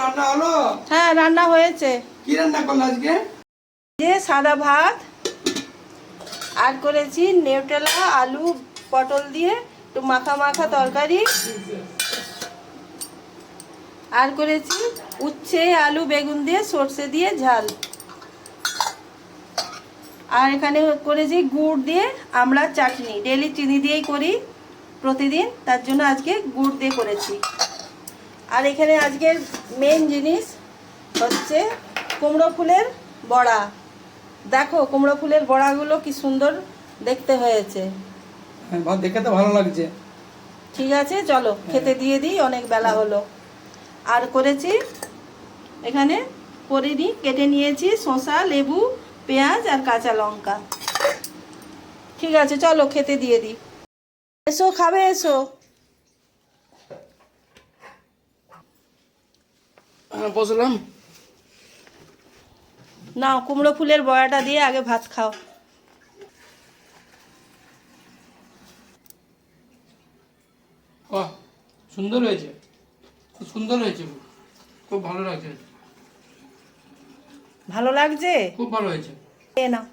রান্না হলো? হ্যাঁ রান্না হয়েছে। কি রান্না করল আজকে? যে সাদা ভাত আর করেছি নেউটেলা আলু পটল দিয়ে একটু মাখা মাখা তরকারি। আর করেছি উচ্ছে আলু বেগুন দিয়ে সর্ষে দিয়ে ঝাল। আর এখানে করেছি গুড় দিয়ে আমরা চাটনি ডেলি চিনি দিয়েই করি প্রতিদিন। তার জন্য আজকে গুড় দিয়ে করেছি। আর এখানে আজকের মেন জিনিস হচ্ছে কুমড়ো ফুলের বড়া। দেখো কুমড়ো ফুলের বড়াগুলো কি সুন্দর দেখতে হয়েছে। হ্যাঁ দেখে তো ভালো লাগছে। ঠিক আছে চলো খেতে দিয়ে দিই অনেক বেলা হলো। আর করেছি এখানে করে নিই কেটে নিয়েছি শসা লেবু পেঁয়াজ আর কাঁচা লঙ্কা। ঠিক আছে চলো খেতে দিয়ে দিই। এসো খাবে এসো। বসলাম। না কুমড়ো ফুলের বড়াটা দিয়ে আগে ভাত খাও। সুন্দর হয়েছে। খুব সুন্দর হয়েছে খুব ভালো লাগছে। ভালো লাগছে? খুব ভালো হয়েছে। এ নাও।